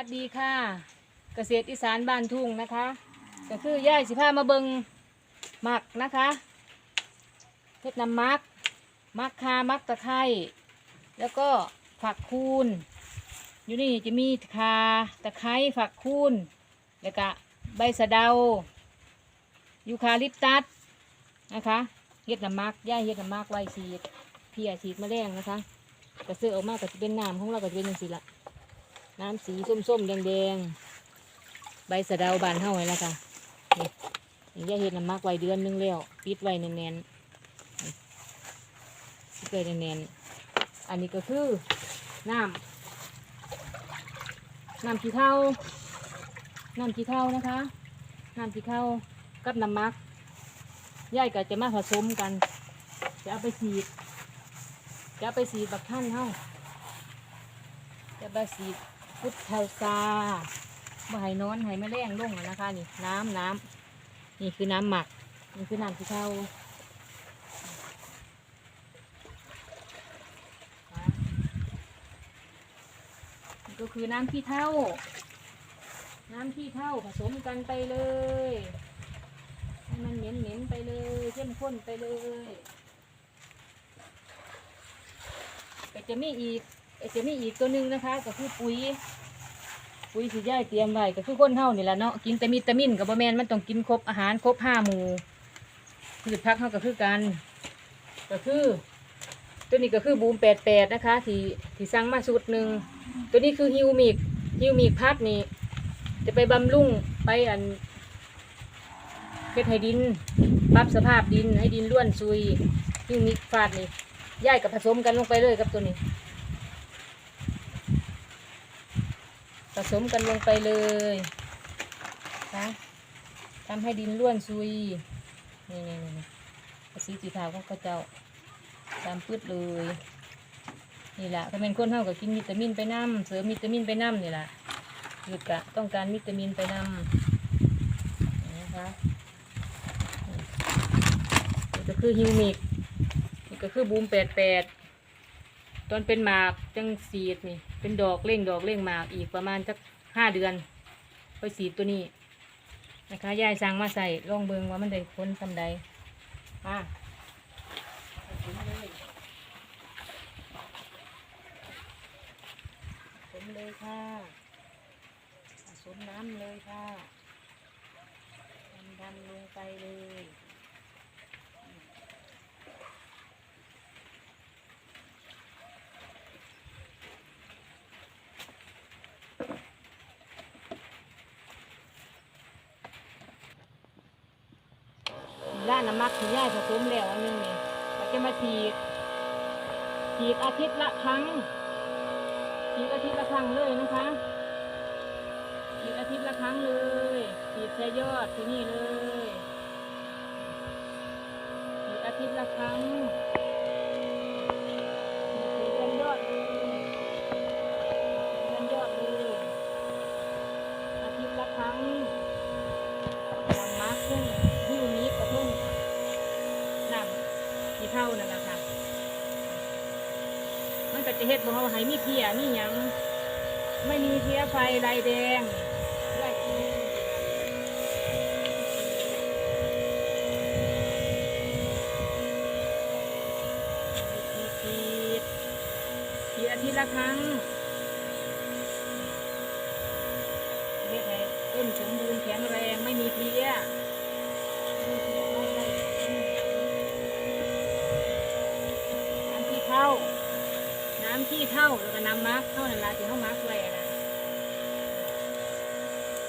วัสดีค่ะ เกษตรอีสานบ้านทุ่งนะคะ ก็คือย่ายสิพามาเบิงหมักนะคะเพชรน้ำมัก มักคามักตะไคร้แล้วก็ฝักคูนอยู่นี่จะมีคาตะไคร้ฝักคูนแล้วก็ใบสะเดา ยูคาลิปตัสนะคะเฮ็ดน้ำมักย่ายเฮ็ดน้ำมักไว้ฉีดเพียฉีดแมลงนะคะกระเสือออกมาก็จะเป็นน้ำของเราก็จะเป็นอย่างนี้ละ น้ำสีส้มๆ แดงๆ ใบสะเดาบานเท่าไหร่ละค่ะนี่ยาเห็ดน้ำมักไว้เดือนหนึงแล้ว ปิดไว้แน่นๆนี่ปิดไว้แน่นๆ อันนี้ก็คือน้ำน้ำขี้เท่าน้ำขี้เท่านะคะน้ำขี้เท่ากับน้ำมักย่ายก็จะมาผสมกัน จะเอาไปสีด จะเอาไปสีดบักท่านเท่าจะไปสีด พุทธาซาบ่ให้นอนให้แม่แรงลงอะนะคะ นี่ น้ำน้ำนี่คือน้ำหมัก นี่คือน้ำที่เท่าก็คือน้ำที่เท่า น้ำที่เท่าผสมกันไปเลยให้มันเหม็นเหม็นๆไปเลยเข้มข้นไปเลยแต่จะไมีอีก จะมีอีกตัวหนึ่งนะคะก็คือปุ๋ย ปุ๋ยสีย่ายเตรียมไว้ก็คือคนเฮานี่แหละเนาะกินแต่มิตามินกับบะแมนมันต้องกินครบอาหารครบห้าหมู่พืชพักเฮาก็คือกัน ก็คือ ตัวนี้ก็คือบูมแปดแปดนะคะ ที่ที่สั่งมาสูตรหนึ่งตัวนี้คือฮิวมิกฮิวมิกพัดนี่จะไปบำรุงไปอันเฮ็ดให้ดินปรับสภาพดินให้ดินร่วนซุยฮิวมิกฟาดนี่ย่ายกับผสมกันลงไปเลยกับตัวนี้ สมกันลงไปเลยนะทำให้ดินร่วนซุย นี่นี่นี่สีสีขาวกระเจ้าตามพืชเลย นี่แหละถ้าเป็นคนเท่ากับกินวิตามินไปน้ำเสริมวิตามินไปน้ำนี่แหละหยุดกะต้องการวิตามินไปน้ำนะคะนี่ก็คือฮิวมิกนี่ก็คือบูมแปดแปดตอนเป็นหมากจังสีดนี่ เป็นดอกเร่งดอกเร่งมาอีกประมาณสักห้าเดือนไปสีตัวนี้นะคะยายสั่งมาใส่ลองเบิงว่ามันได้ผลสำใดมเลยผสมเลยค่ะผสมน้ำเลยค่ะดันดันลงไปเลย ร้านน้ำมักที่ย่ายผสมแล้วอันหนึงเนี่ยเราจะมาฉีดฉีดอาทิตย์ละครั้งฉีดอาทิตย์ละครั้งเลยนะคะฉีดอาทิตย์ละครั้งเลยฉีดใช้ยอดที่นี่เลยฉีดอาทิตย์ละครั้งฉีดยันยอดเลยฉีดยันยอดเลยอาทิตย์ละครั้ง น้ำมักซึ่งหิ้วนี้กับเพิ่งน้ำที่เท่านั่นแหละค่ะ มันก็ จะเฮ็ดบ่เฮาให้มีเพียมีหยังไม่มีเพียไฟลายแดงลายอีฉีดฉีดอาทิตย์ละครั้งเฮ็ดให้ต้นสมบูรณ์แข็งแรงไม่มีเพี้ยไม่มีเพี้ยไม่ได้น้ำที่เท่า น้ำที่เท่าแล้วก็น้ำมักเท่านั่นละที่เขามักไว้อะนะ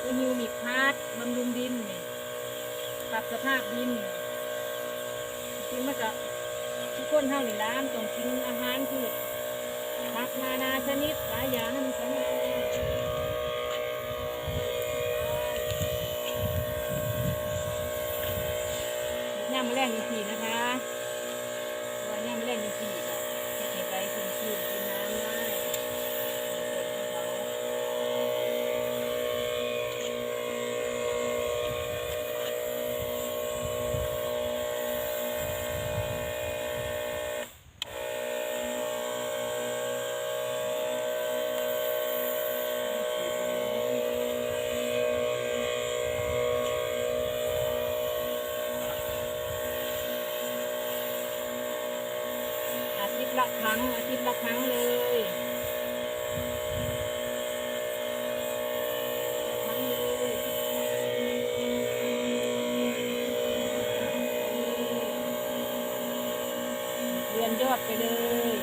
คือฮิวมิกพาร์ทบำรุงดินนี่ปรับสภาพดินจริงมันก็ทุกคนเท่านี่ล้านต้องกินอาหารพืชผักนานาชนิดหลายอย่างให้มันแข็งแรงย่ามมาแรงจริงๆนะคะเพราะว่าย่ามมาแรงจริงๆก็เฮ็ดให้ใบขึ้นชื่นกินน้ำได้ต้นของเขา รั้งอาทิตย์ละครั้งเลยละครั้งเลยเรียนยอดไปเลย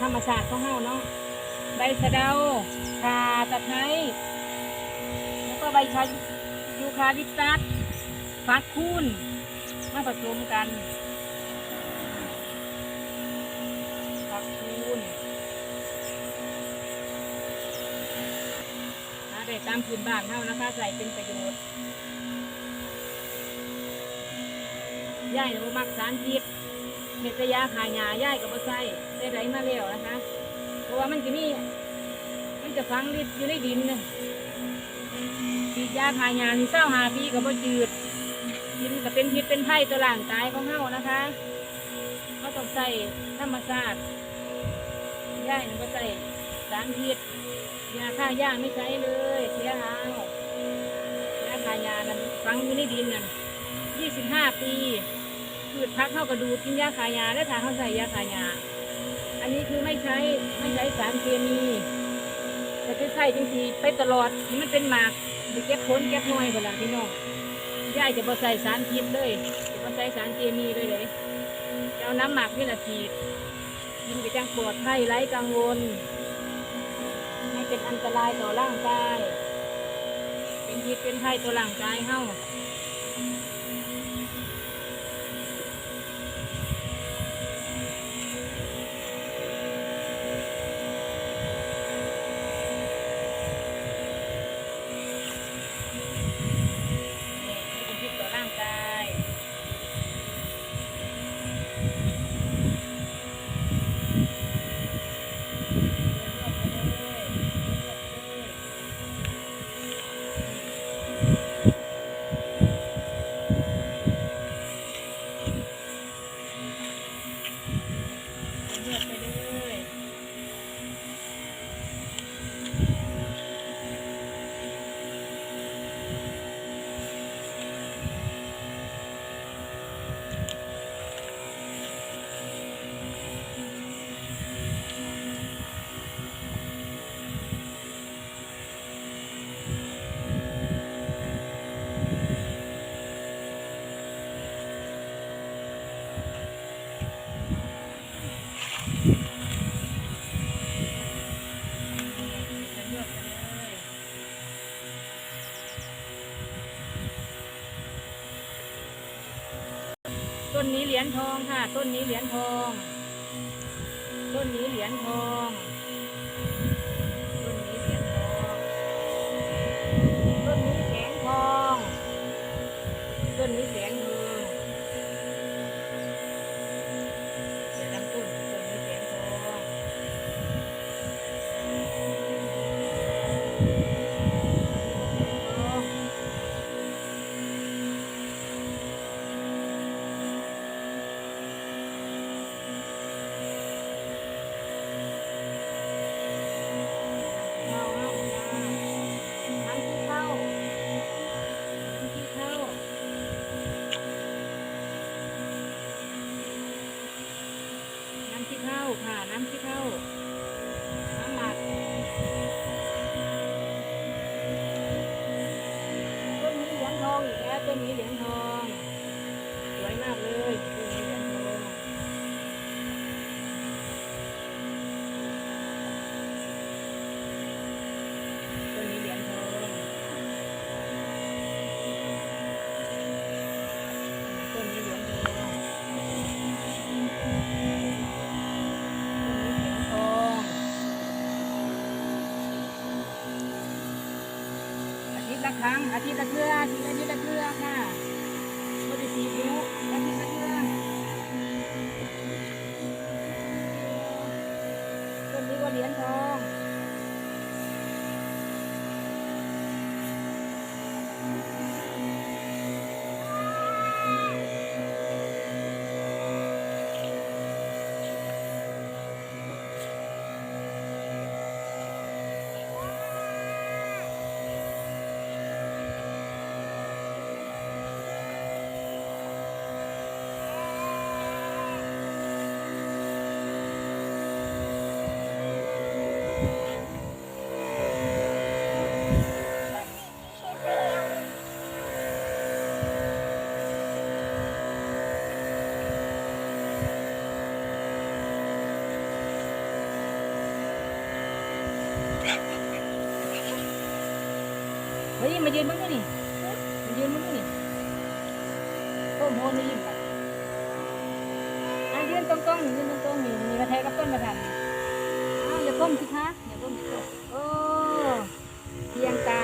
ธรรมชาติของเฮาเนาะใบสะเดาขาตะไคร้แล้วก็ใบชายูคาลิปตัสฟักคูนมาผสมกันฟักคูนหาได้ตามพื้นบ้านเฮานะคะใส่เป็นประโยชน์ย่ายเรามักสารพิษ เม็ดระยาขายาย่ายกับบ่ใส่ได้ไรมาแล้วนะคะ เพราะว่ามันจะมีมันจะฝังดิบอยู่ในดินนะฉีดยาขายาที่เศร้าหาปีกับบ่จืดดินก็เป็นพิษเป็นไผ่ต่อร่างกายของเฮานะคะเขาต้องใส่ธรรมชาติย่ายนี่บ่ใส่สารพิษยาฆ่าหญ้าไม่ใช้เลยเสียหายยาขายานั้นฝังอยู่ในดินนั่นยี่สิบห้าปี พืชพักเข้ากระดูกินยาขายยาและทาเข้าใส่ยาขายยา อันนี้คือไม่ใช้ไม่ใช้สารเคมีแต่จะใส่จริงๆไปตลอดมันเป็นหมากไปเก็บผลเก็บหน่วยคนละพี่น้องย่ายจะบ่ใส่สารพิษเลยจะบ่ใส่สารเคมีเลยเลยจะเอาน้ำหมักนี่แหละฉีดกินไปจังปลอดภัยไร้กังวลไม่เป็นอันตรายต่อร่างกาย เป็นพิษเป็นภัยต่อร่างกายเฮา ต้นนี้เหรียญทองค่ะ ต้นนี้เหรียญทอง ต้นนี้เหรียญทองต้นนี้เหรียญทอง ต้นนี้แสงทอง ต้นนี้แสงเงินเดี๋ยวลำต้นต้นนี้แสงทอง ละครั้งอาทิตย์ละเทื่ออาทิตย์ละอาทิตย์ละเทื่อค่ะบริสีรู้อาทิตย์ละเทื่อ ยืนมั้งนี่มันยืนมั้งนี่ต้นโพนี่ยืนไปยืนตรงตรงยืนตรงตรๆนี่มีกระแทกกับต้นกระถางอะเดี๋ยวก้มสิคะเดี๋ยวก้มเอโอ้เพียงตา